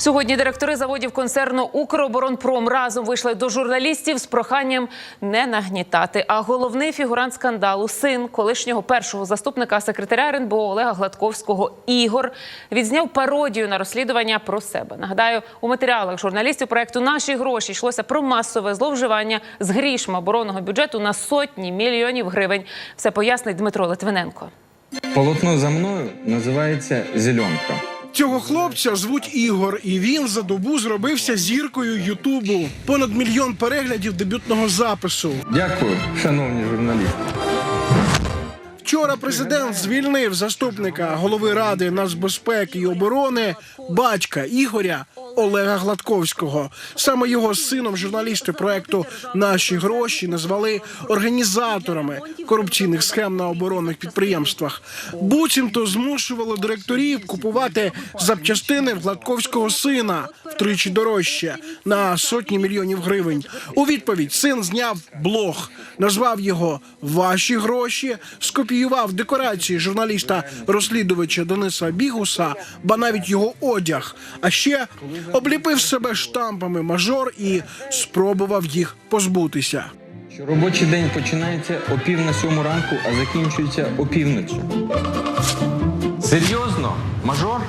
Сьогодні директори заводів концерну Укроборонпром разом вийшли до журналістів з проханням не нагнітати. А головний фігурант скандалу, син колишнього першого заступника секретаря РНБО Олега Гладковського Ігор, відзняв пародію на розслідування про себе. Нагадаю, у матеріалах журналістів проекту Наші гроші йшлося про масове зловживання з грішми оборонного бюджету на сотні мільйонів гривень. Все пояснить Дмитро Литвиненко. Полотно за мною називається Зеленка. Цього хлопця звуть Ігор, і він за добу зробився зіркою Ютубу. Понад мільйон переглядів дебютного запису. Дякую, шановні журналісти. Вчора президент звільнив заступника голови ради нацбезпеки і оборони батька Ігоря Олега Гладковського. Саме його сином журналісти проекту Наші гроші назвали організаторами корупційних схем на оборонних підприємствах. Буцімто змушували директорів купувати запчастини в Гладковського сина втричі дорожче на сотні мільйонів гривень. У відповідь син зняв блог, назвав його Ваші гроші, скопіював декорації журналіста розслідувача Дениса Бігуса, ба навіть його одяг. А ще обліпив себе штампами мажор і спробував їх позбутися. Робочий день починається о пів на сьому ранку, а закінчується о півночі. Серйозно? Мажор?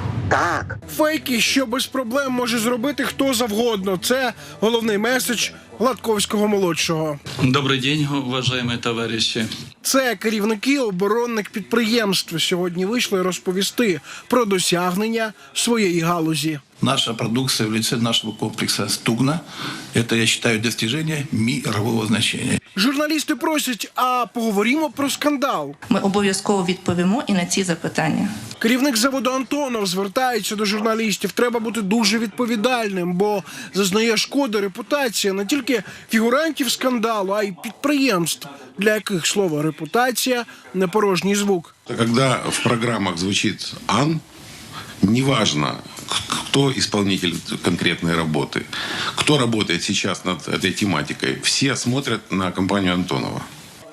Фейки, що без проблем може зробити хто завгодно. Це головний меседж Гладковського молодшого. Добрый день, уважаемые товарищи. Це керівники оборонних підприємств сьогодні вийшли розповісти про досягнення своєї галузі. Наша продукция в лице нашего комплекса «Стугна» – это, я считаю, достижение мирового значения. Журналісти просять, а поговоримо про скандал. Ми обов'язково відповімо і на ці запитання. Керівник заводу Антонов звертається до журналістів. Треба бути дуже відповідальним, бо зазнає шкоди репутація не тільки фігурантів скандалу, а й підприємств, для яких слово репутація не порожній звук. Когда в программах звучит «ан», неважно, кто исполнитель конкретной работы, кто работает сейчас над этой тематикой, все смотрят на компанию Антонова.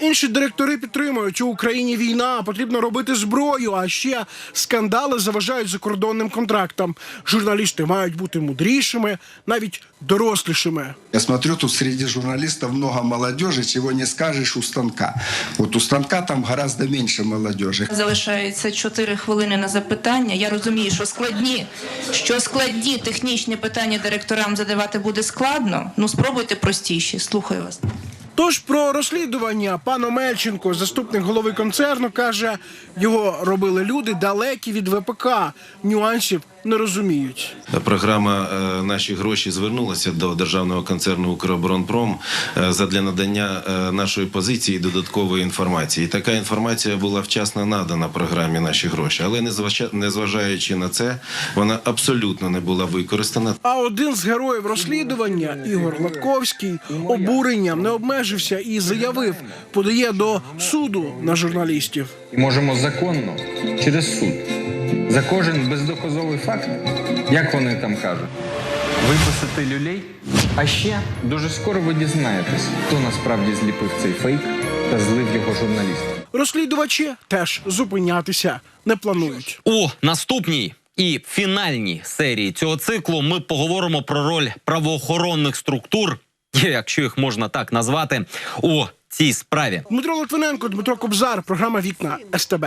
Інші директори підтримують у Україні війна, потрібно робити зброю. А ще скандали заважають закордонним контрактам. Журналісти мають бути мудрішими, навіть дорослішими. Я смотрю, тут среди журналистов много молодежи, чего не скажешь у станка. Вот у станка там гораздо меньше молодежи. Залишається 4 хвилини на запитання. Я розумію, що складні, що складні технічні питання директорам задавати буде складно. Ну спробуйте простіші. Слухаю вас. Тож про розслідування пан Омельченко, заступник голови концерну, каже, його робили люди далекі від ВПК. Нюансів не розуміють. Програма е, Наші гроші звернулася до державного концерну Укроборонпром е, задля надання е, нашої позиції додаткової інформації. І така інформація була вчасно надана програмі Наші гроші, але незважа- незважаючи на це, вона абсолютно не була використана. А один з героїв розслідування, Ігор Латковський, обуренням не обмежився і заявив, подає до суду на журналістів. Можемо законно через суд. За кожен бездоказовий факт, як вони там кажуть, виписати люлей. А ще дуже скоро ви дізнаєтесь, хто насправді зліпив цей фейк та злив його журналістам. Розслідувачі теж зупинятися не планують. У наступній і фінальній серії цього циклу ми поговоримо про роль правоохоронних структур, якщо їх можна так назвати, у цій справі. Дмитро Литвиненко, Дмитро Кобзар, програма Вікна СТБ.